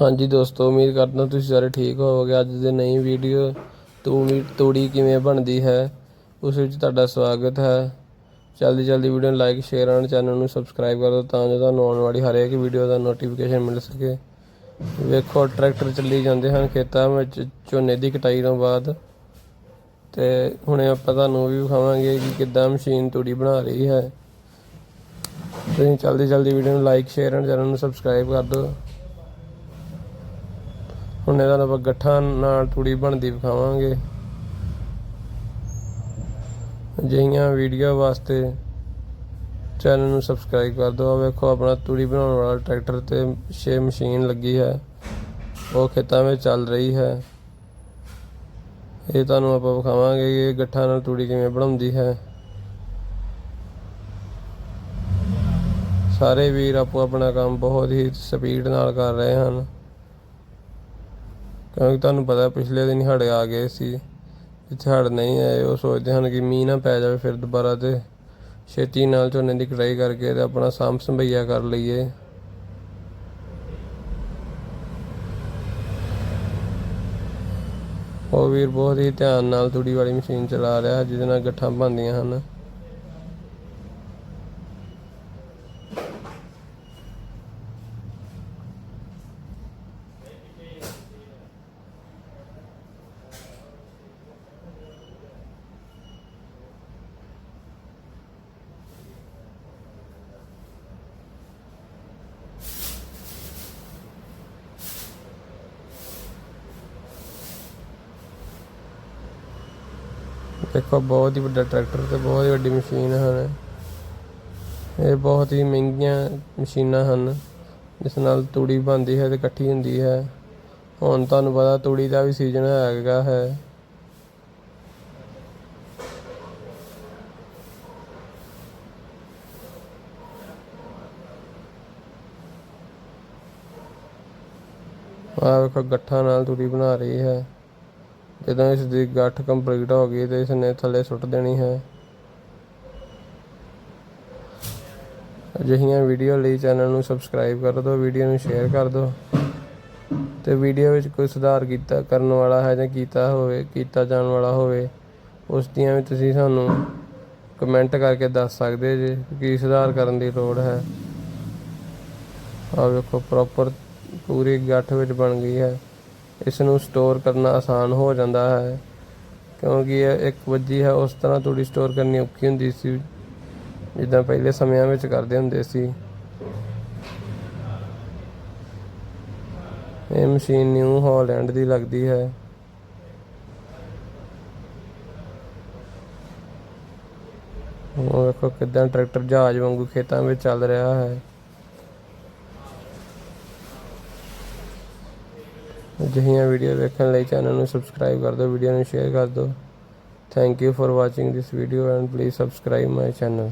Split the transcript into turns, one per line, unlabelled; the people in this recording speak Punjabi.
ਹਾਂਜੀ ਦੋਸਤੋ, ਉਮੀਦ ਕਰਦਾ ਤੁਸੀਂ ਸਾਰੇ ਠੀਕ ਹੋਵੋਗੇ। ਅੱਜ ਦੀ ਨਈ ਵੀਡੀਓ ਤੂੜੀ ਤੂੜੀ ਕਿਵੇਂ ਬਣਦੀ ਹੈ, ਉਸ ਵਿੱਚ ਤੁਹਾਡਾ ਸਵਾਗਤ ਹੈ। ਜਲਦੀ ਜਲਦੀ ਵੀਡੀਓ ਨੂੰ ਲਾਈਕ ਸ਼ੇਅਰ ਐਂਡ ਚੈਨਲ ਨੂੰ ਸਬਸਕ੍ਰਾਈਬ ਕਰ ਦਿਓ ਤਾਂ ਜੋ ਤੁਹਾਨੂੰ ਆਉਣ ਵਾਲੀ ਹਰੇਕ ਵੀਡੀਓ ਦਾ ਨੋਟੀਫਿਕੇਸ਼ਨ ਮਿਲ ਸਕੇ। ਵੇਖੋ, ਟਰੈਕਟਰ ਚੱਲੀ ਜਾਂਦੇ ਹਨ ਖੇਤਾਂ ਵਿੱਚ, ਝੋਨੇ ਦੀ ਕਟਾਈ ਤੋਂ ਬਾਅਦ। ਤੇ ਹੁਣੇ ਆਪਾਂ ਤੁਹਾਨੂੰ ਵੀ ਵਿਖਾਵਾਂਗੇ ਕਿ ਕਿੱਦਾਂ ਮਸ਼ੀਨ ਤੂੜੀ ਬਣਾ ਰਹੀ ਹੈ। ਤੁਸੀਂ ਜਲਦੀ ਜਲਦੀ ਵੀਡੀਓ ਨੂੰ ਲਾਈਕ ਸ਼ੇਅਰ ਐਂਡ ਚੈਨਲ ਨੂੰ ਸਬਸਕ੍ਰਾਈਬ ਕਰ ਦਿਓ। ਹੁਣ ਇਹਦਾ ਆਪਾਂ ਗੱਠਾਂ ਨਾਲ ਤੂੜੀ ਬਣਦੀ ਵਿਖਾਵਾਂਗੇ। ਅਜਿਹੀਆਂ ਵੀਡੀਓ ਵਾਸਤੇ ਚੈਨਲ ਨੂੰ ਸਬਸਕ੍ਰਾਈਬ ਕਰ ਦਿਓ। ਵੇਖੋ, ਆਪਣਾ ਤੂੜੀ ਬਣਾਉਣ ਵਾਲਾ ਟਰੈਕਟਰ ਤੇ ਛੇ ਮਸ਼ੀਨ ਲੱਗੀ ਹੈ। ਉਹ ਖੇਤਾਂ ਵਿੱਚ ਚੱਲ ਰਹੀ ਹੈ। ਇਹ ਤੁਹਾਨੂੰ ਆਪਾਂ ਵਿਖਾਵਾਂਗੇ ਕਿ ਇਹ ਗੱਠਾਂ ਨਾਲ ਤੂੜੀ ਕਿਵੇਂ ਬਣਾਉਂਦੀ ਹੈ। ਸਾਰੇ ਵੀਰ ਆਪੋ ਆਪਣਾ ਕੰਮ ਬਹੁਤ ਹੀ ਸਪੀਡ ਨਾਲ ਕਰ ਰਹੇ ਹਨ। ਕਿਉਂਕਿ ਤੁਹਾਨੂੰ ਪਤਾ ਪਿਛਲੇ ਦਿਨ ਹੜ੍ਹ ਆ ਗਏ ਸੀ। ਜਿੱਥੇ ਹੜ੍ਹ ਨਹੀਂ ਆਏ, ਉਹ ਸੋਚਦੇ ਹਨ ਕਿ ਮੀਂਹ ਨਾ ਪੈ ਜਾਵੇ ਫਿਰ ਦੁਬਾਰਾ ਤੇ ਛੇਤੀ ਨਾਲ ਝੋਨੇ ਦੀ ਕਟਾਈ ਕਰਕੇ ਤੇ ਆਪਣਾ ਸਾਂਭ ਸੰਭਈਆ ਕਰ ਲਈਏ। ਉਹ ਵੀਰ ਬਹੁਤ ਹੀ ਧਿਆਨ ਨਾਲ ਤੂੜੀ ਵਾਲੀ ਮਸ਼ੀਨ ਚਲਾ ਰਿਹਾ, ਜਿਹਦੇ ਨਾਲ ਗੱਠਾਂ ਬਣਦੀਆਂ ਹਨ। ਦੇਖੋ, ਬਹੁਤ ਹੀ ਵੱਡਾ ਟਰੈਕਟਰ ਤੇ ਬਹੁਤ ਹੀ ਵੱਡੀ ਮਸ਼ੀਨ ਹਨ। ਇਹ ਬਹੁਤ ਹੀ ਮਹਿੰਗੀਆਂ ਮਸ਼ੀਨਾਂ ਹਨ। ਜਿਸ ਨਾਲ ਤੂੜੀ ਬਣਦੀ ਹੈ ਤੇ ਇਕੱਠੀ ਹੁੰਦੀ ਹੈ। ਹੁਣ ਤੁਹਾਨੂੰ ਪਤਾ ਤੂੜੀ ਦਾ ਵੀ ਸੀਜ਼ਨ ਹੈਗਾ ਹੈ। ਆਹ ਵੇਖੋ, ਗੱਠਾਂ ਨਾਲ ਤੂੜੀ ਬਣਾ ਰਹੀ ਹੈ। ਜਦੋਂ ਇਸ ਦੀ ਗੱਠ ਕੰਪਲੀਟ ਹੋ ਗਈ ਤਾਂ ਇਸ ਨੇ ਥੱਲੇ ਸੁੱਟ ਦੇਣੀ ਹੈ। ਅਜਿਹੀਆਂ ਵੀਡੀਓ ਲਈ ਚੈਨਲ ਨੂੰ ਸਬਸਕ੍ਰਾਈਬ ਕਰ ਦਿਓ, ਵੀਡੀਓ ਨੂੰ ਸ਼ੇਅਰ ਕਰ ਦਿਓ। ਤੇ ਵੀਡੀਓ ਵਿੱਚ ਕੋਈ ਸੁਧਾਰ ਕੀਤਾ, ਕਰਨ ਵਾਲਾ ਹੈ ਜਾਂ ਕੀਤਾ ਹੋਵੇ, ਕੀਤਾ ਜਾਣ ਵਾਲਾ ਹੋਵੇ, ਉਸ ਦੀਆਂ ਵੀ ਤੁਸੀਂ ਸਾਨੂੰ ਕਮੈਂਟ ਕਰਕੇ ਦੱਸ ਸਕਦੇ ਜੇ ਕਿ ਸੁਧਾਰ ਕਰਨ ਦੀ ਲੋੜ ਹੈ। ਆਹ ਵੇਖੋ ਪ੍ਰੋਪਰ ਪੂਰੀ ਗੱਠ ਵਿੱਚ ਬਣ ਗਈ ਹੈ। ਇਸ ਨੂੰ ਸਟੋਰ ਕਰਨਾ ਆਸਾਨ ਹੋ ਜਾਂਦਾ ਹੈ, ਕਿਉਂਕਿ ਇਹ ਇੱਕ ਵੱਜੀ ਹੈ, ਉਸ ਤਰ੍ਹਾਂ ਤੂੜੀ ਸਟੋਰ ਕਰਨੀ ਔਖੀ ਹੁੰਦੀ ਸੀ, ਜਿੱਦਾਂ ਪਹਿਲੇ ਸਮਿਆਂ ਵਿੱਚ ਕਰਦੇ ਹੁੰਦੇ ਸੀ। ਇਹ ਮਸ਼ੀਨ ਨਿਊ ਹਾਲੈਂਡ ਦੀ ਲੱਗਦੀ ਹੈ। ਉਹ ਵੇਖੋ ਕਿਦਾਂ ਟਰੈਕਟਰ ਜਹਾਜ਼ ਵਾਂਗੂ ਖੇਤਾਂ ਵਿੱਚ ਚੱਲ ਰਿਹਾ ਹੈ। ਅਜਿਹੀਆਂ ਵੀਡੀਓ ਵੇਖਣ ਲਈ ਚੈਨਲ ਨੂੰ ਸਬਸਕ੍ਰਾਈਬ ਕਰ ਦਿਓ, ਵੀਡੀਓ ਨੂੰ ਸ਼ੇਅਰ ਕਰ ਦਿਓ। Thank you for watching this video and please subscribe my channel